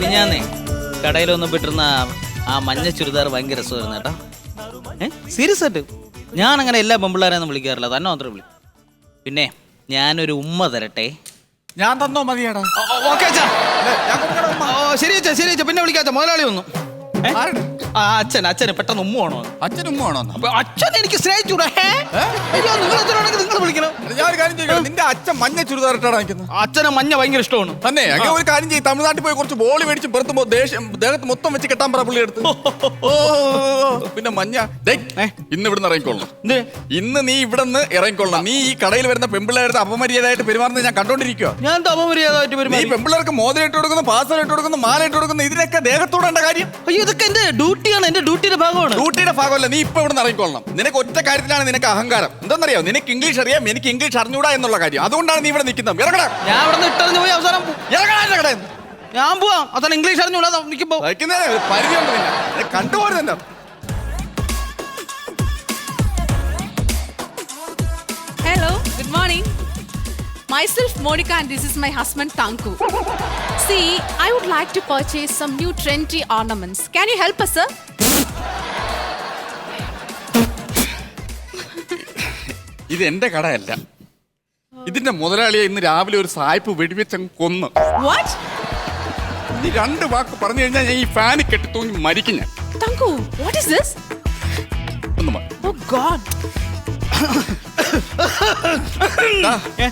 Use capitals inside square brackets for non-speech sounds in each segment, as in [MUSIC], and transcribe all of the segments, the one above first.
ഞാനേ കടയിലൊന്നും വിട്ടിരുന്ന ആ മഞ്ഞ ചുരിദാർ ഭയങ്കര രസമായിരുന്നു കേട്ടോ. ഏ? സീരിയസ് ആയിട്ട്. ഞാൻ അങ്ങനെ എല്ലാ പെമ്പിള്ളാരെയൊന്നും വിളിക്കാറില്ല. തന്നെ മാത്രമേ വിളി. പിന്നെ ഞാനൊരു ഉമ്മ തരട്ടെ. ഞാൻ തന്നോ മതിയാടാ. ഓക്കെ അച്ഛാ. ഓ, ശരി അച്ഛാ ശരി അച്ഛാ. പിന്നെ വിളിക്കാച്ച മുതലാളി വന്നു? ആ അച്ഛൻ അച്ഛന് പെട്ടെന്ന് ഉമ്മ അച്ഛൻ വേണോ അപ്പൊ അച്ഛൻ എനിക്ക് സ്നേഹിച്ചൂടാ? അയ്യോ നിങ്ങൾ അച്ഛനാണെങ്കിൽ നിങ്ങൾ വിളിക്കണം. ഞാൻ ഒരു കാര്യം ചോദിക്കാം നിന്റെ അച്ഛൻ മഞ്ഞ ചുരിദാർ ഇട്ടാണ് നിൽക്കുന്നത് അച്ഛനെ മഞ്ഞ ഭയങ്കര ഇഷ്ടമാണ്. തന്നെ അങ്ങനെ ഒരു കാര്യം ചെയ്യും. തമിഴ്നാട്ടിൽ പോയി കുറച്ച് ബോളി മേടിച്ച് പെറുത്തുമ്പോ ദേഷ്യം ദേഹത്ത് മൊത്തം വെച്ച് കെട്ടാൻ പറ പുള്ളി എടുത്തു. [LAUGHS] പിന്നെ മഞ്ഞ? ഇന്ന് ഇവിടുന്ന് ഇറങ്ങിക്കൊള്ളണം. ഇന്ന് നീ ഇവിടുന്ന് ഇറങ്ങിക്കൊള്ളണം. നീ ഈ കടയിൽ വരുന്ന പെമ്പിള്ളേരുടെ അപമര്യാദയായിട്ട് പെരുമാറുന്നത് ഞാൻ കണ്ടോണ്ടിരിക്കുക ഞാൻ അപമര്യാദയായിട്ട് പെരുമാറി? പെമ്പിള്ളേർക്ക് മോതിരം ഇട്ട് കൊടുക്കുന്നു പാസർ ഇട്ട് കൊടുക്കുന്നു മാല ഇട്ട് കൊടുക്കുന്നു ഇതിനൊക്കെ ദേഹത്തോടെ കാര്യം. അയ്യോ ഇതൊക്കെ എന്റെ ഡ്യൂട്ടിയാണ് എന്റെ ഡ്യൂട്ടിയുടെ ഭാഗമാണ്. ഡ്യൂട്ടിയുടെ ഭാഗമല്ല നീ ഇപ്പൊ ഇവിടെ ഇറങ്ങിക്കൊള്ളണം. നിനക്ക് ഒറ്റ കാര്യത്തിലാണ് നിനക്ക് അഹങ്കാരം. എന്താണെന്നറിയോ നിനക്ക് ഇംഗ്ലീഷ് അറിയാം എനിക്ക് ഇംഗ്ലീഷ് അറിഞ്ഞൂടാ എന്നുള്ള കാര്യം. അതുകൊണ്ടാണ് നീ ഇവിടെ നിൽക്കുന്നത്. ഇറങ്ങടാ. ഞാൻ ഇവിടെ ഇട്ടറിഞ്ഞു പോയി അവസാനം ഇറങ്ങടാ എന്റെ ഞാൻ പോവാം. അതാണ് ഇംഗ്ലീഷ് അറിഞ്ഞൂടാ. നിൽക്കുമ്പോ. നിന്നെ? കണ്ടുപോരുന്നുണ്ടോ Hello, good morning. Myself Monica and this is my husband Tanku. See, I would like to purchase some new trendy ornaments. Can you help us, sir? ഇത് എന്റെ കടയല്ല ഇതിന്റെ മുതലാളിയെ ഇന്ന് രാവിലെ ഒരു സായിപ്പ് വെടിവെച്ചങ്ങ് കൊന്നു What? നീ രണ്ട് വാക്ക് പറഞ്ഞു കഴിഞ്ഞാൽ ഞാൻ ഈ ഫാന് കെട്ടി തൂങ്ങി മരിക്കും ഞാൻ Tanku, what is this? ഒന്ന് മാ. Oh God. ദാ, ഏ,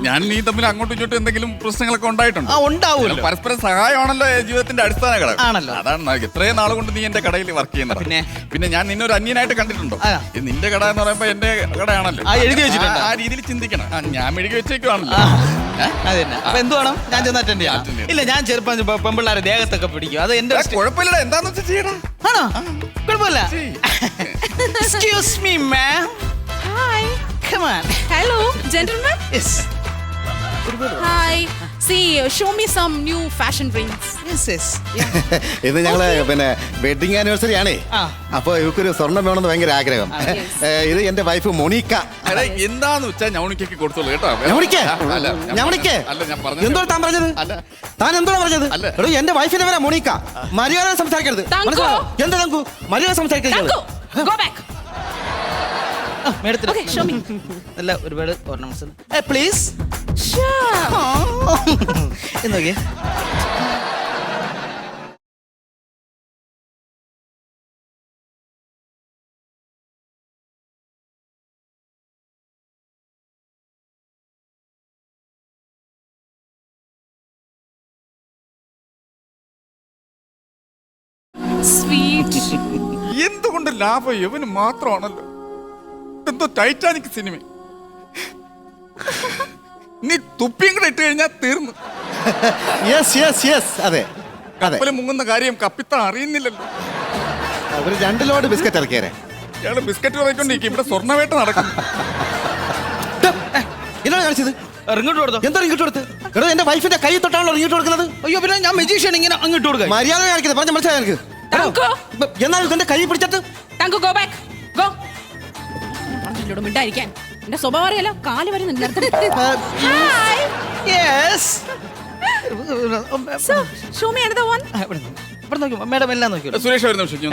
ഞാൻ നീ തമ്മിൽ അങ്ങോട്ടും ഇങ്ങോട്ടും എന്തെങ്കിലും പ്രശ്നങ്ങളൊക്കെ ഉണ്ടായിട്ടുണ്ട്? ആ ഉണ്ടാവൂല്ലോ പരസ്പരം സഹായമാണല്ലോ ജീവിതത്തിന്റെ അടിസ്ഥാന ഘടകം. ആണല്ലോ. അതാണ് ഇത്രയും നാൾ കൊണ്ട് നീ എന്റെ കടയിൽ വർക്ക് ചെയ്യുന്നത്. പിന്നെ? പിന്നെ ഞാൻ നിന്നെ ഒരു അന്യനായിട്ട് കണ്ടിട്ടുണ്ടോ? ഇത് നിന്റെ കട എന്ന് പറയുമ്പോ എന്റെ കടയാണല്ലോ. ആ, എഴുതി വെച്ചിട്ടുണ്ട്. ആ- രീതിയിൽ ചിന്തിക്കണം. ഞാൻ മെഴുകി വെച്ചേക്കുവാണല്ലോ. അപ്പൊ എന്ത് വേണം? ഞാൻ ചെന്ന് അറ്റൻഡ് ചെയ്യാം. ഇല്ല ഞാൻ ചെറുപ്പം പെമ്പിള്ളാരെ ദേഹത്തൊക്കെ പിടിക്കും. അത് എന്റെ ഏ, കുഴപ്പമില്ലടാ. എന്താന്ന് വെച്ചാ ചെയ്യടാ? ആണോ? കുഴപ്പമില്ല. Excuse me ma'am Hi. Come on. Hello, gentlemen. Yes. Hi. See, uh, show me some new fashion rings. Yes, yes. [LAUGHS] ഇത് ഞങ്ങൾ പിന്നെ വെഡിങ് ആനിവേഴ്സറി ആണേ. അപ്പൊ ഇവക്കൊരു സ്വർണം വേണമെന്ന് ഭയങ്കര ആഗ്രഹം [LAUGHS] ഇത് എന്റെ വൈഫ് മൊണീക്ക എന്താന്ന് വെച്ചാൽ ഞവണിക്കൊക്കെ കൊടുത്തോളൂ കേട്ടോ ഞവണിക്ക്? അല്ല ഞാൻ അല്ല ഞാൻ പറഞ്ഞത് എന്തോ താൻ പറഞ്ഞത് അല്ല താൻ എന്തോ പറഞ്ഞത് അല്ല. എടോ എന്റെ വൈഫിന്റെ പേരാ മൊണീക്ക മര്യാദ സംസാരിക്കരുത്? എന്താ തങ്കു മര്യാദ സംസാരിക്കരുത് Okay, show me. നല്ല ഒരുപാട് ഓർണമെന്റ്സ് പ്ലീസ് Sure. [LAUGHS] എന്ന് നോക്കിയേ Sweet. എന്തുകൊണ്ട് ലാഭം ഇവന് മാത്രമാണല്ലോ എന്തോ ടൈറ്റാനിക് സിനിമ. നീ തുപ്പിയും കൂടെ ഇട്ട് കഴിഞ്ഞാൽ തീർന്നു. യെസ് യെസ് യെസ് അതെ അതെ. കപ്പൽ മുങ്ങുന്ന കാര്യം കപ്പിത്താൻ അറിയുന്നില്ലല്ലോ. ഒരു രണ്ട് ലോഡ് ബിസ്ക്കറ്റ് ഇറക്കിയേരെ ഇയാൾ ബിസ്ക്കറ്റ് പറയിക്കൊണ്ടിരിക്കും ഇവിടെ സ്വർണവേട്ട നടക്കും എന്നാ കാണിച്ചത്. ഇറങ്ങിട്ട് കൊടുത്തോ? എന്താ ഇങ്ങോട്ട് കൊടുത്ത്? എടോ എന്റെ വൈഫിന്റെ കൈ തൊട്ടാണല്ലോ ഇങ്ങോട്ട് കൊടുക്കുന്നത്. അയ്യോ പിന്നെ ഞാൻ മെജീഷ്യൻ ഇങ്ങനെ അങ്ങോട്ട് കൊടുക്കാം മര്യാദ കാണിക്കുന്നത് പറഞ്ഞ മനസ്സിലായി എനിക്ക്? Tanku, എന്നാലും എന്റെ കൈ പിടിച്ചിട്ട് Tanku, go back. പറഞ്ഞില്ലോട് മിണ്ടായിരിക്കാൻ. എന്റെ സ്വഭാവം അറിയാലോ കാൽ വരെ നിന്നിടത്ത് hi yes so show me another one ഇവിടെ നോക്കി മേഡം എല്ലാം നോക്കിയോ? സുരേഷ് ഒരു നിമിഷം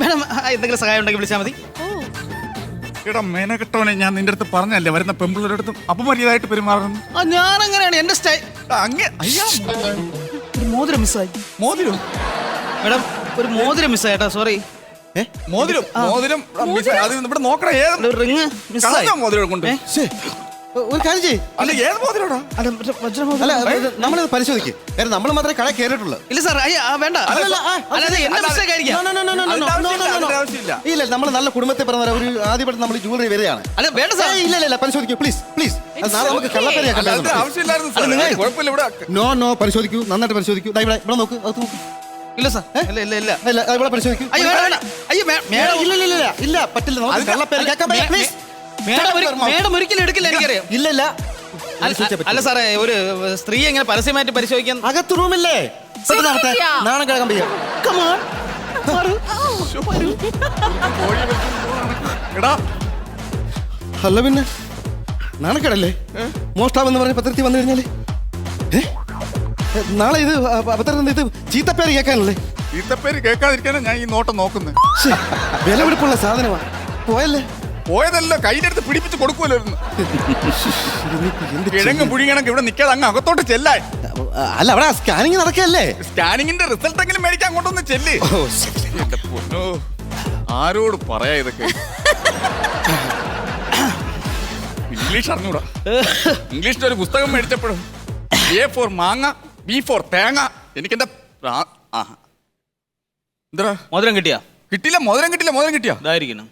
മേഡം എന്തെങ്കിലും സഹായം ഉണ്ടെങ്കിൽ വിളിച്ചാൽ മതി. ഓ. എടാ മേനകെട്ടവനെ ഞാൻ നിന്റെ അടുത്ത് പറഞ്ഞല്ലേ വരുന്ന പെമ്പിള്ളേരുടെ അടുത്തും അപമര്യാദയായിട്ട് പെരുമാറുന്നു ആ ഞാൻ അങ്ങനെയാണ് എന്റെ സ്റ്റൈൽ എടാ, അങ്ങേ അയ്യാ. ഒരു മോതിരം മിസ്സായി. മോതിരം? മേഡം ഒരു മോതിരം മിസ്സായിട്ടാ സോറി? മോതിരം മോതിരം ആ, മിസ്, അത് ഇവിടെ നോക്കണം ഏത് ഒരു റിങ് മിസ്സായി. കളഞ്ഞ മോതിരം കൊണ്ട് ഏ? ശ്ശേ. ഒരു കാര്യം ചെയ്യ്. അല്ല ഏത് മോതിരടാ? അല്ല മറ്റേ വജ്രമോതിരം. അല്ല ഇത് നമ്മളിത് പരിശോധിക്കും. കാരണം നമ്മൾ മാത്രമേ കട കയറിയിട്ടുള്ളൂ. ഇല്ല സാർ അയ്യ ആ, വേണ്ട. അല്ലല്ല, ആ, അല്ല എന്റെ അല്ല, മിസ്റ്റേക്ക് ആയിരിക്കാം No, no, no, no, no, no, അതിന്റെ no, ആവശ്യമില്ല, no, no, no. അതിന്റെ ആവശ്യമില്ല. ഇല്ല നമ്മൾ നല്ല കുടുംബത്തെ പറഞ്ഞ ഒരു ആദ്യമായിട്ട് നമ്മൾ ജൂവലറി വരികയാണ്. അല്ല വേണ്ട സാർ ഏയ്, ഇല്ല ഇല്ല, ഇല്ല പരിശോധിക്കൂ പ്ലീസ് പ്ലീസ് നാളെ നമുക്ക് okay. കള്ളപ്പേരയാക്കാൻ അല്ല അതിന്റെ ആവശ്യമില്ലായിരുന്നു സാർ അല്ല, നിങ്ങൾ- കുഴപ്പമില്ല ഇവിടെ നോ നോ പരിശോധിക്കൂ നന്നായിട്ട് പരിശോധിക്കൂ. ദാ ഇവിടെ ഇവിടെ നോക്കൂ അത് നോക്ക്. ഇല്ല സാർ. ഇല്ല ഇല്ല ഇല്ല. ഇല്ല ദാ ഇവിടെ പരിശോധിക്കൂ. അയ്യോ വേണ്ട വേണ്ട. മേ- മേഡം ഇല്ല ഇല്ല ഇല്ല ഇല്ല. പറ്റില്ല. നമുക്ക് അതിന്റെ- കള്ളപ്പേര് കേൾക്കാൻ പറ്റില്ല മേ- പ്ലീസ് മേഡം ഒരു- മേഡം ഒരിക്കലും എടുക്കില്ല എനിക്കറിയാം. ഇല്ല ഇല്ല. അല്ല- പരിശോധിച്ചേ പറ്റൂ. അല്ല സാറേ ഒരു സ്ത്രീ എങ്ങനെ പരസ്യമായിട്ട് പരിശോധിക്കാൻ അകത്ത് റൂമില്ലേ? പെട്ടെന്ന് നടത്തെ. ശരിയാ. നാണം Come on. മാറ്. എടാ. അല്ല പിന്നെ. നാണക്കേടല്ലേ? മോഷ്ടാവെന്ന് പറഞ്ഞ പത്രത്തിൽ വന്നു കഴിഞ്ഞാൽ? ഏ? നാളെ ഇത് അവതരണം ഇത് ചീത്തപ്പേര് കേൾക്കാനല്ലേ? ഈത്തപ്പേര് കേൾക്കാതിരിക്കാനാണ് ഞാൻ ഈ നോട്ടം നോക്കുന്നത്. വിലപിടിപ്പുള്ള സാധനമാണ്. പോയല്ലേ? പോയതല്ല കയ്യിലെടുത്ത് പിടിപ്പിച്ച് കൊടുക്കുമല്ലോ കിഴങ്ങ്? പുഴിയണക്ക് ഇവിടെ നിൽക്കാതെ അങ്ങ് അകത്തോട്ട് ചെല്ലാൻ. അല്ല അവിടെ സ്കാനിങ് നടക്കല്ലേ സ്കാനിങ്ങിന്റെ റിസൾട്ട് എങ്കിലും മേടിക്കാൻ കൊണ്ടൊന്ന് ചെല്ല്. ആരോട് പറയാ ഇതൊക്കെ? ഇംഗ്ലീഷ് അറിഞ്ഞൂടാ. ഇംഗ്ലീഷിന്റെ ഒരു പുസ്തകം മേടിച്ചപ്പോഴും എ ഫോർ മാങ്ങ ബി ഫോർ തേങ്ങ എനിക്ക് എന്റെ എന്താ മോതിരം കിട്ടിയ? കിട്ടില്ല മോതിരം കിട്ടില്ല മോതിരം കിട്ടിയാ? ഇതായിരിക്കണം.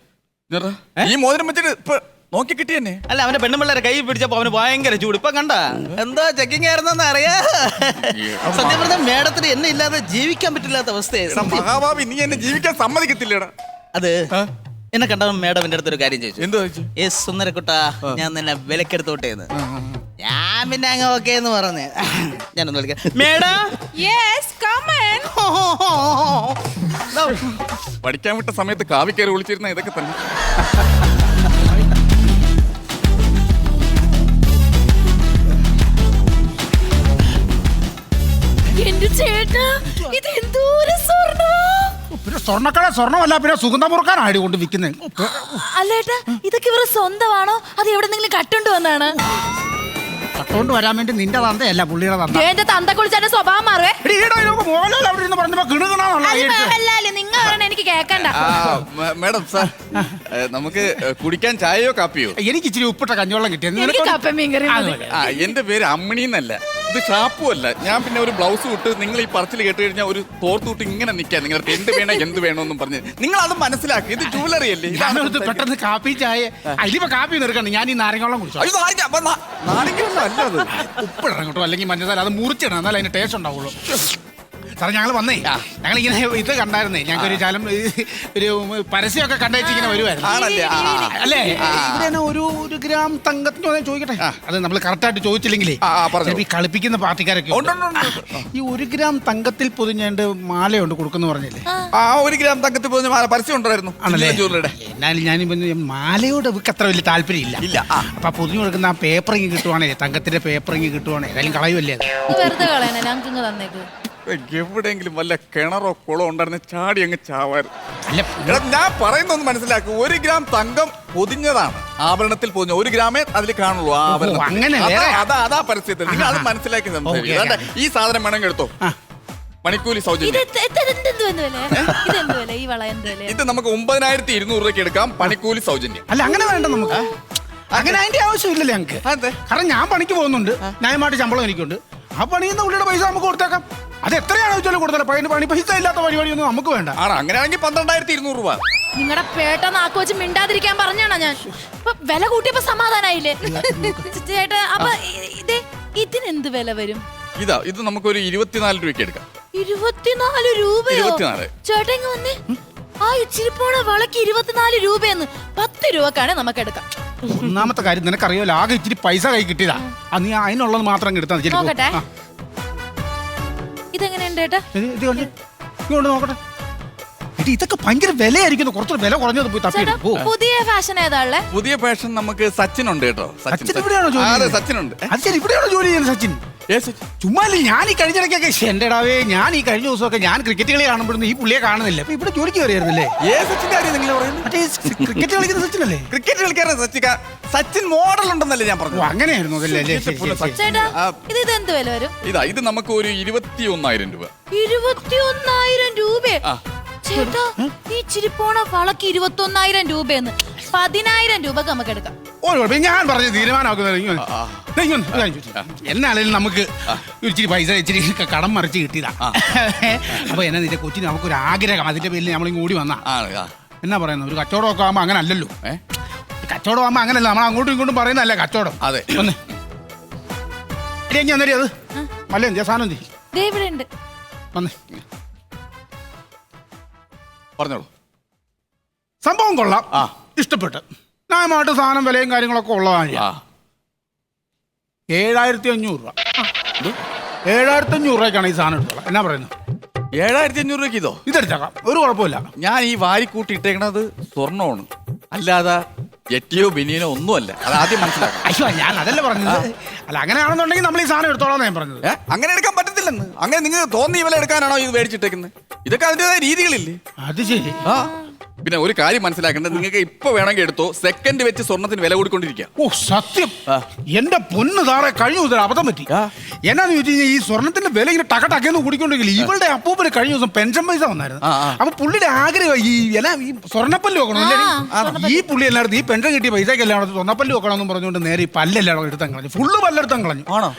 ഇതെടാ, ഈ മോതിരം വെച്ചിട്ട് ഇപ്പൊ നോക്കി കിട്ടിയെന്നെ? അല്ല അവന്റെ പെണ്ണുമ്പിള്ളേരെ കൈ പിടിച്ചപ്പോ അവന് ഭയങ്കര ചൂട്. ഇപ്പൊ കണ്ട? എന്താ ചെക്കിങ് ആയിരുന്നെന്ന് അറിയാ? സത്യം പറഞ്ഞ മേഡത്തിന് എന്നെ ഇല്ലാതെ ജീവിക്കാൻ പറ്റില്ലാത്ത അവസ്ഥയെ. എടാ, മഹാഭാവി നീ എന്നെ ജീവിക്കാൻ സമ്മതിക്കത്തില്ലടാ? അത് എന്നെ കണ്ട മേഡം എന്റെ അടുത്തൊരു കാര്യം ചോദിച്ചു. എന്തോ ചോദിച്ചു? ഏ സുന്ദരക്കുട്ട ഞാൻ നിന്നെ വിലക്കെടുത്തോട്ടേന്ന് ഞാൻ പിന്നെ അങ്ങ് ഓക്കെ എന്ന് പറഞ്ഞു. [LAUGHS] ഞാനൊന്ന് വിളിക്കാം. മേഡം? Yes, come in. [LAUGHS] പഠിക്കാൻ വിട്ട സമയത്ത് കാവി കയറി വിളിച്ചിരുന്ന ഇതൊക്കെ തന്നെ. എന്റെ ചേട്ടാ? ഇത് പിന്നെ സ്വർണക്കട സ്വർണമല്ല പിന്നെ സുഗന്ധ മുറുക്കാനാണ് കൊണ്ട് വിൽക്കുന്നത് അല്ലേട്ടാ ഇതൊക്കെ ഇവരുടെ സ്വന്തമാണോ? അത് എവിടെ എവിടെന്നെങ്കിലും കട്ടുകൊണ്ട് വന്നാണ്? കട്ടോണ്ട് വരാൻ വേണ്ടി നിന്റെ തന്തയല്ല പുള്ളിയുടെ തന്ത. എന്റെ തന്ത കുളിച്ചാന്റെ സ്വഭാവം മാറുവേ. എടി, മോഹൻലാൽ അവിടെ ഇരുന്ന് പറഞ്ഞപ്പോ കിണുകണാന്നുള്ള അത് മോഹൻലാൽ നിങ്ങൾ പറയണ എനിക്ക് കേക്കണ്ട. ആ മ- മാഡം സാർ ഏ, നമുക്ക് കുടിക്കാൻ ചായയോ കാപ്പിയോ? എനിക്ക് ഇച്ചിരി ഉപ്പിട്ട കഞ്ഞോളം കിട്ടി. എനിക്ക് മതി. ആ എന്റെ പേര് അമ്മിണി എന്നല്ല. ഇത് ഷാപ്പും അല്ല. ഞാൻ പിന്നെ ഒരു ബ്ലൗസ് വിട്ട് നിങ്ങൾ ഈ പറച്ചിൽ കേട്ട് കഴിഞ്ഞാൽ ഒരു തോർത്തുവിട്ട് ഇങ്ങനെ നിൽക്കാൻ നിങ്ങൾക്ക് എന്ത് വേണോ എന്ത് വേണമെന്നും പറഞ്ഞ്. നിങ്ങൾ അത് മനസ്സിലാക്കി. ഇത് ജുവലറി അല്ലേ? ഇതാണ് സംസാരിക്കുന്നത്. പെട്ടെന്ന് കാപ്പി ചായ അതിലിപ്പോ കാപ്പി നിർക്കണ്ട. ഞാൻ ഈ നാരങ്ങോളം കുടിച്ചു അയ്യോ, നാരങ്ങ, അപ്പൊ നാ- നാരങ്ങയൊന്നും അല്ല അത്. ഉപ്പിടണം കേട്ടോ. അല്ലെങ്കിൽ മഞ്ഞസാര അത് മുറിച്ചിടണം. എന്നാലും അതിന് ടേസ്റ്റ് ഉണ്ടാവുള്ളൂ. സാറേ ഞങ്ങൾ വന്നേ. ഞങ്ങൾ ഇങ്ങനെ ഇത് കണ്ടായിരുന്നേ. ഞങ്ങൾക്ക് ഒരു ചാലം ഒരു പരസ്യമൊക്കെ കണ്ടേച്ച് ഇങ്ങനെ വരുവായിരുന്നു. ആണല്ലേ? ആ, ആ. അല്ലേ? ഒരു ഒരു ഗ്രാം തങ്കത്തിന് ഞാൻ ചോദിക്കട്ടെ? അത് നമ്മൾ കറക്റ്റായിട്ട് ചോദിച്ചില്ലെങ്കിലേ. ആ, ആ, പറഞ്ഞോ. ചിലപ്പോ ഈ കളിപ്പിക്കുന്ന പാർട്ടിക്കാരൊക്കെ ഉണ്ട്, ഉണ്ട്. ഉണ്ട്, ഉണ്ട്, ഉണ്ട്. ഈ ഒരു ഗ്രാം തങ്കത്തിൽ പൊതിഞ്ഞേണ്ട് മാലയുണ്ട് കൊടുക്കുന്നു പറഞ്ഞില്ലേ? ആ. ഒരു ഗ്രാം തങ്കത്തിൽ പൊതിഞ്ഞ മാല പരസ്യം ഉണ്ടായിരുന്നു. ആണല്ലേ? ജൂവലറിയുടെ എന്നാലും ഞാനിപ്പോ മാലയോട് ഇവർക്ക് അത്ര വലിയ താല്പര്യം ഇല്ല ആ. അപ്പൊ ആ പൊതിഞ്ഞു കൊടുക്കുന്ന ആ പേപ്പറിങ് കിട്ടുവാണേ തങ്കത്തിന്റെ പേപ്പറിങ് കിട്ടുവാണേ ഏതായാലും കളയുമല്ലേ അത്? വെറുതെ കളയണ ഞങ്ങൾക്ക് തന്നേക്ക്. എവിടെയെങ്കിലും വല്ല കിണറോ കുളോ ഉണ്ടായിരുന്ന ചാടി അങ്ങ് ചാവാറ് അല്ല എടാ, ഞാൻ പറയുന്നൊന്ന് മനസ്സിലാക്കൂ. ഒരു ഗ്രാം തങ്കം പൊതിഞ്ഞതാണ്. ആഭരണത്തിൽ പൊതിഞ്ഞ ഒരു ഗ്രാമേ അതിൽ കാണുള്ളൂ ആ ആഭരണത്തിൽ. അങ്ങനെ അതാ- വേറെ? അതാ അതാ പരസ്യത്തിൽ. നിങ്ങൾ അത് മനസ്സിലാക്കി സംസാരിക്കുക ഓക്കേ, അതാണ്ട് ഈ സാധനം വേണമെങ്കിൽ എടുത്തോ. മണിക്കൂലി ഇത് സൗജന്യം എത്ത- എത്ത- വില വില ഈ വള എന്ത് വില ഇത് നമുക്ക് ഒമ്പതിനായിരത്തി ഇരുന്നൂറ് രൂപയ്ക്ക് എടുക്കാം. പണിക്കൂലി സൗജന്യം. അല്ല അങ്ങനെ വേണ്ട നമുക്ക്. അങ്ങനെ അതിന്റെ ആവശ്യമില്ലല്ലേ ഞങ്ങൾക്ക് അതെ കാരണം ഞാൻ പണിക്ക് പോകുന്നുണ്ട്. ന്യായമായിട്ട് ശമ്പളം എനിക്കുണ്ട്. ആ പണിയുന്ന പുള്ളിയുടെ പൈസ നമുക്ക് കൊടുത്തേക്കാം. അത് എത്രയാണ് വെച്ചാലും കൊടുത്തല്ലോ പണി പണി പൈസ ഇല്ലാത്ത പരിപാടിയൊന്നും നമുക്ക് വേണ്ട. ആണ്? അങ്ങനെയാണെങ്കിൽ പന്ത്രണ്ടായിരത്തി ഇരുന്നൂറ് രൂപ. നിങ്ങളുടെ പേട്ട നാക്ക് വെച്ച് മിണ്ടാതിരിക്കാൻ പറഞ്ഞാണോ ഞാൻ? ഇപ്പൊ വില കൂട്ടിയപ്പോ സമാധാനായില്ലേ? ചേട്ടാ അപ്പൊ ഇ- ഇത് ഇതിനെന്ത് വില വരും? ഇതാ ഇത് നമുക്ക് ഒരു ഇരുപത്തിനാല് രൂപയ്ക്ക് എടുക്കാം. ഇരുപത്തിനാല് രൂപയോ? ഇരുപത്തിനാല്. ചേട്ടാ ഇങ്ങ് വന്നേ. ആ ഇച്ചിരി പോണ വളക്ക് ഇരുപത്തിനാല് രൂപയെന്ന് പത്ത് രൂപക്കാണ് നമുക്ക് എടുക്കാം. ഒന്നാമത്തെ കാര്യം നിനക്കറിയാലോ ആകെ ഇച്ചിരി പൈസ കൈ കിട്ടിയതാ. അത് നീ അതിനുള്ളത് മാത്രം എടുത്താൽ മതി. നോക്കട്ടെ. ഇതെങ്ങനെയുണ്ട് ചേട്ടാ ഇത് ഇത് കൊണ്ട്? ഇത് കൊണ്ട്? നോക്കട്ടെ. എടി, ഇതൊക്കെ ഭയങ്കര വിലയായിരിക്കുന്നു. കുറച്ചുകൂടെ വില കുറഞ്ഞത് പോയി ചേട്ടാ പോ പുതിയ ഫാഷൻ ഏതാ ഉള്ളേ? പുതിയ ഫാഷൻ നമുക്ക് സച്ചിൻ ഉണ്ട് കേട്ടോ. സച്ചിൻ ഇവിടെയാണോ ജോലി ആ, അതെ ചെയ്യുന്നത്? സച്ചിൻ ഉണ്ട്. അത് ശരി ഇവിടെയാണോ ജോലി ചെയ്യുന്നത് സച്ചിൻ. ചുമ്മാ അല്ലേ ഞാൻ ഈ കഴിഞ്ഞിടയ്ക്കൊക്കെ ഇടയ്ക്കൊക്കെ എന്റെ ഞാൻ ഈ കഴിഞ്ഞ ദിവസമൊക്കെ ഞാൻ ക്രിക്കറ്റ് കളി കാണുമ്പോഴൊന്നും ഈ പുള്ളിയെ കാണുന്നില്ല. അപ്പൊ ഇവിടെ ജോലിക്ക് കയറിയായിരുന്നല്ലേ? ഏ സച്ചിന്റെ കാര്യം നിങ്ങൾ പറയുന്നത്? മറ്റേ ക്രിക്കറ്റ് കളിക്കുന്ന സച്ചിനല്ലേ? ക്രിക്കറ്റ് കളിക്കാരൻ സച്ചിൻ സച്ചിൻ മോഡൽ ഉണ്ടെന്നല്ലേ ഞാൻ പറഞ്ഞു അങ്ങനെയായിരുന്നു അതല്ലേ? അല്ലേ. ചേട്ടാ. ഇത് ഇതെന്ത് വില വരും? ഇതാ ഇത് നമുക്ക് ഒരു ഇരുപത്തി ഒന്നായിരം രൂപ. ഇരുപത്തി ഒന്നായിരം രൂപ ആ. ചേട്ടാ ഈ ചിരിപ്പോണ വളക്ക് ഇരുപത്തി ഒന്നായിരം രൂപയെന്ന് പതിനായിരം രൂപക്ക് നമുക്ക് എടുക്കാം. ഒരു ഞാൻ പറഞ്ഞ തീരുമാനമാക്കുന്നത് എന്നാണേലും നമുക്ക് ഒരു ഇച്ചിരി പൈസ ഇച്ചിരി കടം മറിച്ച് കിട്ടിയതാ. അപ്പൊ എന്നാ നിന്റെ കൊച്ചിന് നമുക്കൊരു ആഗ്രഹം. അതിന്റെ പേരിൽ നമ്മൾ കൂടി വന്നാ. എന്നാ പറയുന്നത് ഒരു കച്ചവടമൊക്കെ ആകുമ്പോ അങ്ങനെ അല്ലല്ലോ? കച്ചവടം ആകുമ്പോ അങ്ങനല്ല. നമ്മൾ അങ്ങോട്ടും ഇങ്ങോട്ടും പറയുന്നല്ലേ കച്ചവടം. അതെ. ഒന്ന്. എടി ഞാൻ അന്നേരം അത്. അല്ല എന്തിയാ സാധനം എന്തി ദേ ഇവിടെ ഉണ്ട്. വന്നേ. പറഞ്ഞോളൂ. സംഭവം കൊള്ളാം. ആ. ഇഷ്ടപ്പെട്ട്. ന്യായമായിട്ട് സാധനം വിലയും കാര്യങ്ങളൊക്കെ ഉള്ളതാണ് ആ. ഏഴായിരത്തി അഞ്ഞൂറ് രൂപ ഏഴായിരത്തി അഞ്ഞൂറ് രൂപയ്ക്കാണ് ഈ സാധനം എടുത്തത് എന്നാ പറയുന്നത്? ഏഴായിരത്തി അഞ്ഞൂറ് രൂപയ്ക്ക് ഇതോ? ഇതെടുത്തേക്കാം. ഒരു കുഴപ്പമില്ല ഞാൻ ഈ വാരി കൂട്ടി ഇട്ടേക്കണത് സ്വർണമാണ്. അല്ലാതെ എറ്റിയോ ബിനിയനോ ഒന്നുമല്ല. അത് ആദ്യം മനസ്സിലാക്കാം അയ്യോ ഞാൻ അതല്ല പറഞ്ഞത്? അല്ല അങ്ങനെ ആണെന്നുണ്ടെങ്കിൽ നമ്മൾ ഈ സാധനം എടുത്തോളാം ഞാൻ പറഞ്ഞത്. ഏ? അങ്ങനെ എടുക്കാൻ പറ്റത്തില്ലെന്ന്. അങ്ങനെ നിങ്ങൾ തോന്നി ഇവലെ എടുക്കാനാണോ ഇത് മേടിച്ചിട്ടേക്കുന്നത്? ഇതൊക്കെ അതിന്റെതായ രീതികളില്ലേ? അത് ശരി. ആ. പിന്നെ ഒരു കാര്യം മനസ്സിലാക്കേണ്ടത് നിങ്ങൾക്ക് ഇപ്പൊ വേണമെങ്കിൽ എടുത്തോ. സെക്കൻഡ് വെച്ച് സ്വർണത്തിന് വില കൂടിക്കൊണ്ടിരിക്കുക ഓ സത്യം? എന്റെ പൊന്ന് താറെ കഴിഞ്ഞ ദിവസം അബദ്ധം പറ്റി. എന്നാന്ന് വെച്ച് കഴിഞ്ഞാൽ ഈ സ്വർണത്തിന്റെ വില ഇങ്ങനെ ടക ടക്കേന്ന് കൂടിക്കൊണ്ടിരിക്കില്ല ഇവളുടെ അപ്പൂപ്പന് കഴിഞ്ഞ ദിവസം പെൻഷൻ പൈസ വന്നായിരുന്നു. അപ്പൊ പുള്ളിയുടെ ആഗ്രഹം ഈ എല്ലാം ഈ സ്വർണപ്പല്ല് വെക്കണം? അല്ലേ? ഈ പുള്ളി എല്ലായിടത്തും ഈ പെൻഷൻ കിട്ടിയ പൈസക്ക് എല്ലായിടത്തും സ്വർണപ്പല്ല് വെക്കണം എന്ന് പറഞ്ഞുകൊണ്ട് നേരെ ഈ പല്ലെല്ലാം എടുത്തം കളഞ്ഞു. ഫുള്ള് പല്ലെടുത്തം കളഞ്ഞു. ആണോ?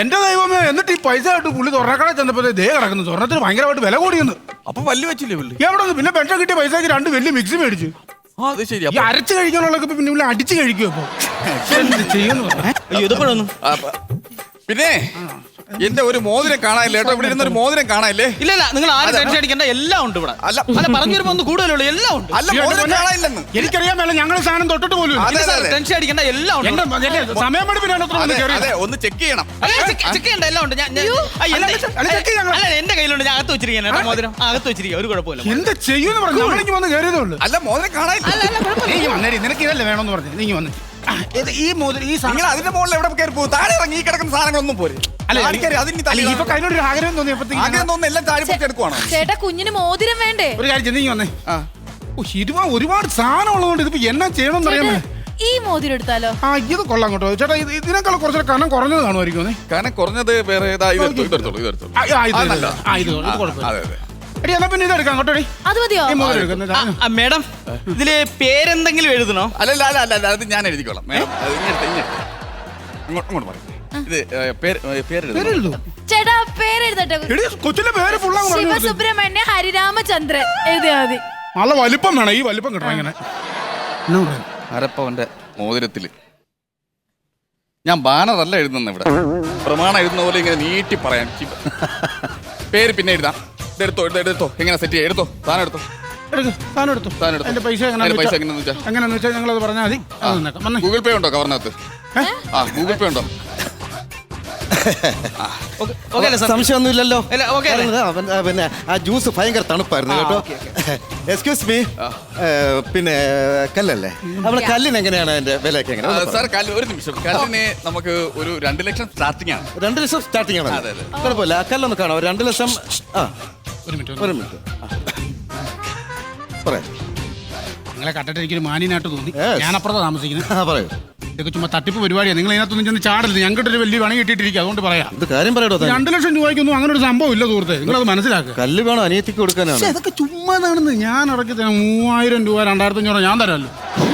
എന്റെ ദൈവമേ എന്നിട്ട് ഈ പൈസ ആയിട്ട് പുള്ളി സ്വർണക്കട ചെന്നപ്പോ ദേ കിടക്കുന്നു. സ്വർണത്തിന് ഭയങ്കരമായിട്ട് വില കൂടിയെന്ന്. അപ്പൊ പല്ല് വെച്ചില്ലേ പുള്ളി? എവിടെ നിന്ന് പിന്നെ പെൻഷൻ കിട്ടിയ പൈസക്ക് രണ്ട് വലിയ മിക്സി മേടിച്ചു. ആ അത് ശരി. ഈ അപ്പൊ അരച്ച് കഴിക്കാനുള്ളതൊക്കെ ഇപ്പൊ പിന്നെ ഇവിടെ അടിച്ച് കഴിക്കും അപ്പൊ എന്ത് ചെയ്യുന്നു? അയ്യോ ഇതപ്പോഴൊന്നും ആ, പ- പിന്നെ? എന്റെ ഒരു മോതിരം കാണാനില്ല? കേട്ടോ ഇവിടെ ഇരുന്നൊരു മോതിരം കാണാനില്ലേ? ഇല്ല ഇല്ല നിങ്ങൾ ആരും ടെൻഷൻ അടിക്കണ്ട എല്ലാം ഉണ്ട് ഇവിടെ. അല്ല. അല്ല പറഞ്ഞു വരുമ്പോ ഒന്ന് കൂടുതലുള്ളൂ എല്ലാം ഉണ്ട്. അല്ല മോതിരം കാണാനില്ലെന്ന്. എനിക്കറിയാൻ മേല ഞങ്ങൾ സാധനം തൊട്ടിട്ട് പോലും ഇല്ല. അതെ, അതെ. ടെൻഷൻ അടിക്കേണ്ട എല്ലാം ഉണ്ട്. എന്റെ എന്റെ സമയം പഠിപ്പിനാണ് അത്ര അതെ അതെ ഒന്ന് ചെക്ക് ചെയ്യണം. അല്ല, ചെക്ക് ചെക്ക് ചെയ്യണ്ട എല്ലാം ഉണ്ട്. ഞാൻ ഞാൻ- ആ, എന്റെ- അല്ല, അല്ല, ചെക്ക് ചെയ്യാം. അല്ല എന്റെ കയ്യിലുണ്ട് ഞാൻ അകത്ത് വെച്ചിരിക്കാൻ കേട്ടോ മോതിരം. ആ, അകത്ത് വെച്ചിരിക്കുക ഒരു കുഴപ്പമില്ല എന്താ ചെയ്യൂന്ന് പറഞ്ഞു നമ്മളിക്ക് വന്ന് കയറിയതേ ഉള്ളൂ. അല്ല മോതിരം കാണാനില്ല. നീ ഇങ്ങ് വന്നേരി നിനക്ക് ഇതല്ലേ വേണമെന്ന് പറഞ്ഞു. നീ വന്നേ. ഇത് ഈ ഈ സാധനം അതിന്റെ മുകളിൽ എവിടെ കയറി പോകും? താഴെ ഇറങ്ങി ഈ കിടക്കുന്ന സാധനങ്ങളൊന്നും പോരെ. അല്ല അതിന് അല്ല, തള്ളി ഇപ്പൊ കഴിഞ്ഞ ഒരു ആഗ്രഹം തോന്നിയപ്പോഴത്തേക്ക് ആഗ്രഹം തോന്നുന്നു എല്ലാം താഴെ പൊട്ടി എടുക്കുവാണോ ചേട്ടാ കുഞ്ഞിന് മോതിരം വേണ്ടേ? ഒരു കാര്യം വന്നേ. ആ. ഓ ഇരുപാ ഒരുപാട് സാധനം ഉള്ളതുകൊണ്ട് ഇതിപ്പോ എന്നാ ചെയ്യണമെന്ന് അറിയാമോ ഈ മോതിരം എടുത്താലോ? ആ ഇത് കൊള്ളാം കേട്ടോ. ചേട്ടാ ഇത് ഇതിനേക്കാൾ കുറച്ചൊരു കനം കുറഞ്ഞത് കാണുമായിരിക്കും കാരണം കുറഞ്ഞത് വേറെ ഇതാ ഇതെടുത്തോ ഇതെടുത്തോളൂ ഇത് എടുത്തോളൂ. ആ, ഇത് ആ, ഇത് നല്ലതാ. ആ, ഇത് ഇത് കുഴപ്പമില്ല അതെ അതെ. എടി എന്നാ പിന്നെ ഇത് എടുക്കാം അത് മതിയോ? ഈ മേഡം ഇതിൽ പേരെന്തെങ്കിലും എഴുതണോ? അല്ലല്ല അല്ല അല്ല അല്ല അത് ഞാൻ എഴുതിക്കോളാം. മേഡം അത് ഇങ്ങോട്ട് ഇങ്ങോട്ട് ഇങ്ങോട്ട് അങ്ങോട്ട് പറയും ഇത് ഏ, പേര് ഏ, പേരെഴുതണം. പേരെഴുതൂ. ചേട്ടാ പേരെഴുതട്ടെ? എടി കൊച്ചിന്റെ പേര് ഫുള്ളാണ് പറഞ്ഞു ശിവസുബ്രഹ്മണ്യ ഹരിരാമചന്ദ്രൻ എഴുതിയാ മതി. നല്ല വലിപ്പം വേണം ഈ വലിപ്പം കിട്ടണം ഇങ്ങനെ. എന്നാ പറയാ? അരപ്പവന്റെ മോതിരത്തിൽ. ഞാൻ ബാനറല്ല എഴുതുന്ന ഇവിടെ. പ്രമാണം എഴുതുന്ന പോലെ ഇങ്ങനെ നീട്ടി പറയാൻ ചി- [LAUGHS] പേര് പിന്നെ എഴുതാം. ഇതെടുത്തോ എടുത്തോ എടുത്തോ എങ്ങനെ സെറ്റ് ചെയ്യാം. എടുത്തോ. സാധനം എടുത്തോ. എടുക്ക് സാധനം എടുത്തു. എടുത്തോ. പൈസ അതിന്റെ പൈസ എങ്ങനെയാണെന്ന് വെച്ചാ? വെച്ചാൽ ഞങ്ങൾ അത് പറഞ്ഞാൽ മതി. അത് തന്നേക്കാം. വന്നേ. ഗൂഗിൾ പേ ഉണ്ടോ കവറിനകത്ത്? ആ ഗൂഗിൾ പേ ഉണ്ടോ? [LAUGHS] ഓക്കെ അല്ലേ സാർ? സംശയമൊന്നുമില്ലല്ലോ. ഇല്ല, okay അല്ലേ? പറഞ്ഞത് അവൻ, ആ, പിന്നെ ആ ജ്യൂസ് ഭയങ്കര തണുപ്പായിരുന്നു ആ, കേട്ടോ. okay, എക്സ്ക്യൂസ് മീ പിന്നെ കല്ലല്ലേ? നമ്മളെ കല്ലിന് എങ്ങനെയാണ് അതിന്റെ വിലയൊക്കെ ഒക്കെ എങ്ങനെ സാർ കല്ല് ഒരു നിമിഷം. കല്ലിന് നമുക്ക് ഒരു രണ്ട് ലക്ഷം സ്റ്റാർട്ടിംഗ് ആണ്. രണ്ട് ലക്ഷം സ്റ്റാർട്ടിംഗ് ആണ് അതെ, അതെ. കുഴപ്പമില്ല. ആ കല്ലൊന്ന് കാണാം. രണ്ട് ലക്ഷം ആ. ഒരു മിനിറ്റ് ഒരു മിനിറ്റ്. പറയാം. നിങ്ങളെ കണ്ടിട്ട് എനിക്കൊരു മാന്യനായിട്ട് തോന്നി. Yes. ഞാൻ അപ്പുറത്ത് താമസിക്കുന്നത്. ആ പറയൂ. ഇതൊക്കെ ചുമ്മാ തട്ടിപ്പ് പരിപാടിയാണ് നിങ്ങൾ ഇതിനകത്തൊന്നും ചെന്ന് ചാടരുത്. ഞങ്ങൾക്കൊരു വലിയ പണി കിട്ടിയിട്ടിരിക്കുക. അതുകൊണ്ട് പറയാം. ഇത് കാര്യം പറയടോ താൻ. രണ്ട് ലക്ഷം രൂപയ്ക്കൊന്നും അങ്ങനെ ഒരു സംഭവം ഇല്ല സുഹൃത്തെ. അത് മനസ്സിലാക്കുക കല്ല് വേണം അനിയത്തിക്ക് കൊടുക്കാനാണ്? പക്ഷെ അതൊക്കെ ചുമ്മാതാണെന്ന് ഞാൻ ഇറക്കി തരാം. മൂവായിരം രൂപ രണ്ടായിരത്തി അഞ്ഞൂറ് ഞാൻ തരാമല്ലോ.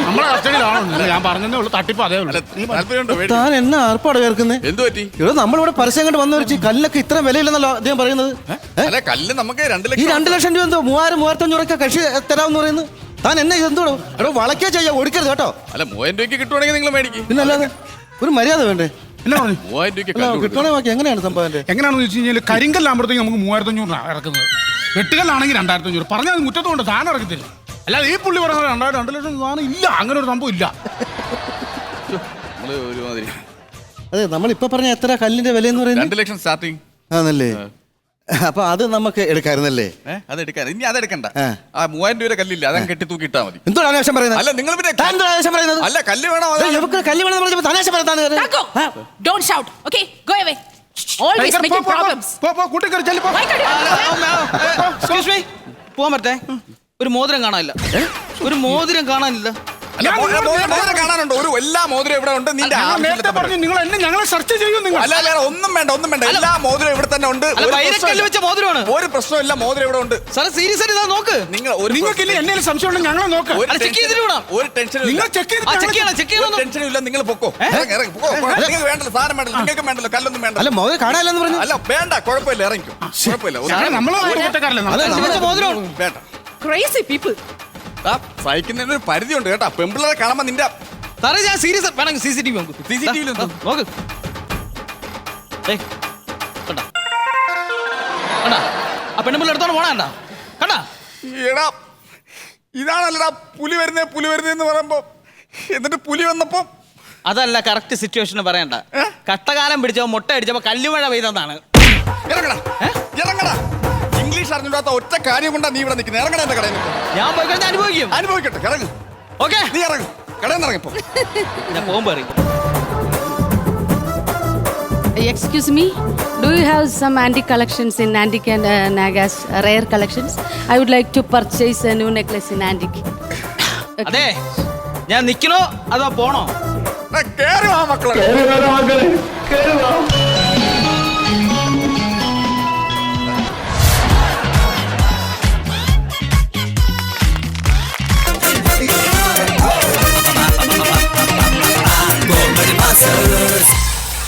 നമ്മളെ കസ്റ്റഡിയിലാണോ ഞാൻ പറഞ്ഞതേ ഉള്ളൂ. തട്ടിപ്പ് അതേ ഉള്ളൂ. താല്പര്യമുണ്ടോ? വേണ്ടി. താൻ എന്നാ ആർപ്പാട് കേൾക്കുന്നത് എന്ത് പറ്റി? ഇവിടെ നമ്മളിവിടെ പരസ്യം കണ്ട് വന്നു വെച്ച് കല്ലൊക്കെ ഇത്ര വിലയില്ലെന്നല്ലോ അദ്ദേഹം പറയുന്നത്. ഏ? അല്ല കല്ല് നമുക്ക് രണ്ട് ഈ ലക്ഷം രണ്ട് ലക്ഷം രൂപ എന്തോ മൂവായിരം മൂവായിരത്തഞ്ഞൂറൊക്കെ കക്ഷി തരാമെന്ന് പറയുന്നത് താൻ എന്നെ ഇതെന്തോടോ എടോ വളക്കേ ചെയ്യാ ഒടുക്കരുത് കേട്ടോ. അല്ല മൂവായിരം രൂപയ്ക്ക് കിട്ടുവാണെങ്കിൽ നിങ്ങൾ മേടിക്കും. പിന്നെ അല്ലാതെ ഒരു മര്യാദ വേണ്ടേ? എന്നാ പറഞ്ഞു? മൂവായിരം രൂപയ്ക്ക് അല്ല കല്ല് കൊടുക്കും. കിട്ടണേ ബാക്കി? എങ്ങനെയാണ് സംഭവം എങ്ങനെയാണെന്ന് വെച്ച് കഴിഞ്ഞാൽ കരിങ്കല്ലാകുമ്പോഴത്തേക്ക് നമുക്ക് മൂവായിരത്തി അഞ്ഞൂറിനാണ് ഇറക്കുന്നത്. വെട്ടുകല്ലാണെങ്കിൽ രണ്ടായിരത്തഞ്ഞൂറ്. പറഞ്ഞാൽ അത് മുറ്റത്തുകൊണ്ട് താൻ ഇറക്കി തരും അല്ലാതെ ഈ പുള്ളി പറഞ്ഞ രണ്ടായിരം രണ്ട് ലക്ഷം സാധനം ഇല്ല അങ്ങനെ ഒരു സംഭവം ഇല്ല. നമ്മൾ ഒരുമാതിരി. അതെ നമ്മളിപ്പോ പറഞ്ഞ എത്ര കല്ലിന്റെ വില എന്ന് പറയുന്നത്? രണ്ട് ലക്ഷം സ്റ്റാർട്ടിങ് ആണല്ലേ? അപ്പൊ അത് നമുക്ക് എടുക്കായിരുന്നല്ലേ? അത് എടുക്കാൻ. ഇനി അത് എടുക്കണ്ട. ആ. മൂവായിരം രൂപ കല്ലില്ല അതങ്ങ് കെട്ടി തൂക്കിയിട്ടാ മതി. എന്തോ ആവേശം പറയുന്നത്? അല്ല നിങ്ങൾ പിന്നെ താൻ എന്തോ ആവേശം പറയുന്നത്? അല്ല കല്ല് വേണോ അതെ നമുക്ക് കല്ല് വേണം പറഞ്ഞപ്പോ തനാശ പറയുന്നത് Tanko, don't shout. Okay, go away. Always പോ, making പോ, പോ, problems. പോ, പോ, കൂട്ടി കറി ചെല്ലി, പോ. എക്സ്ക്യൂസ് മീ പോവാൻ പറ്റേ? ഒരു മോതിരം കാണാനില്ല. ഒരു മോതിരം കാണാനില്ല. അല്ല, ഞാൻ മോതിരം- മോതിരം കാണാനുണ്ടോ? ഒരു എല്ലാ മോതിരം ഇവിടെ ഉണ്ട്. നിന്റെ ഞാൻ നേരത്തെ ആവശ്യമില്ലാത്ത പറഞ്ഞു നിങ്ങൾ എന്നെ ഞങ്ങളെ സെർച്ച് ചെയ്യൂ നിങ്ങൾ. അല്ല അല്ല ഒന്നും വേണ്ട ഒന്നും വേണ്ട. എല്ലാ മോതിരം ഇവിടെ തന്നെ ഉണ്ട്. അല്ല ഒരു വൈരക്കല്ല്. വെച്ച മോതിരമാണ്. ഒരു പ്രശ്നമില്ല മോതിരം ഇവിടെ ഉണ്ട്. സാറേ സീരിയസ് ആയിട്ട് ഇതാ നോക്ക്. നിങ്ങൾ ഒരു സംശയം ഉണ്ടെങ്കിൽ ഞങ്ങളെ നോക്ക്. ഒരു അല്ല, check ടെൻഷൻ- ചെയ്തിട്ട് വിടാം. ഒരു ടെൻഷനും നിങ്ങൾ ചെക്ക് ആ ചെക്ക് ചെയ്യണം ടെൻഷനും ഇല്ല നിങ്ങൾ പൊക്കോ. ഇറങ്ങി, ഇറങ്ങ്, പൊക്കോ, പൊക്കോ. നിങ്ങൾക്ക് വേണ്ടല്ലോ സാധനം വേണ്ടല്ലോ നിങ്ങൾക്ക് വേണ്ടല്ലോ കല്ലൊന്നും വേണ്ട. അല്ല കാണാനില്ലെന്ന് പറഞ്ഞു. അല്ല വേണ്ട കുഴപ്പമില്ല ഇറങ്ങിക്കോ. കുഴപ്പമില്ല. ഒരു- നമ്മളെ കുറ്റക്കാരല്ലേ നമ്മൾ? അതെ, വെച്ച മോതിരമാണ് വേണ്ട. Crazy പീപ്പിൾ ആ സഹിക്കുന്നതിന് ഒരു പരിധി ഉണ്ട് കേട്ടാ. പെമ്പിള്ളേരെ കാണുമ്പോ നിന്റെ സാറേ ഞാൻ സീരിയസ് വേണമെങ്കിൽ സി സി ടി വി നോക്ക് സി സി ടി നോക്ക്. ഏയ്, കണ്ടാ? കണ്ടാ? ആ പെണ്ണുമ്പിള്ള എടുത്തോണ്ട് പോണ കണ്ടാ? കണ്ടാ? എടാ ഇതാണല്ലടാ പുലി വരുന്നേ പുലി വരുന്നേ എന്ന് പറയുമ്പോ എന്നിട്ട് പുലി വന്നപ്പോ അതല്ല കറക്റ്റ് സിറ്റുവേഷൻ പറയണ്ട. കട്ടകാലം പിടിച്ചോ മുട്ട അടിച്ചപ്പോ കല്ലുമഴ പെയ്തെന്നാണ് ഇറങ്ങടാ. ഇറങ്ങടാ ഇംഗ്ലീഷ് അറിഞ്ഞിടാത്ത ഒറ്റ കാര്യം കൊണ്ടാ നീ ഇവിടെ നിൽക്കുന്നത് ഇറങ്ങണ എന്റെ കടയിൽ. ഞാൻ പോയി കഴിഞ്ഞാൽ അനുഭവിക്കും. അനുഭവിക്കട്ടെ ഇറങ്ങ്. ഓക്കെ. നീ ഇറങ്ങ്. കടയിൽ നിന്ന് ഇറങ്ങിപ്പോ. [LAUGHS] ഞാൻ പോകുമ്പോ ഇറങ്ങി. Excuse me, do you have some antique collections in antique and uh, Nagas, uh, rare collections? I would like to purchase a new necklace in antique. അതെ ഞാൻ നിക്കണോ അതോ പോണോ? കേറി വാ മക്കളെ. കേറി വാ മക്കളെ കേറി വാ. Masters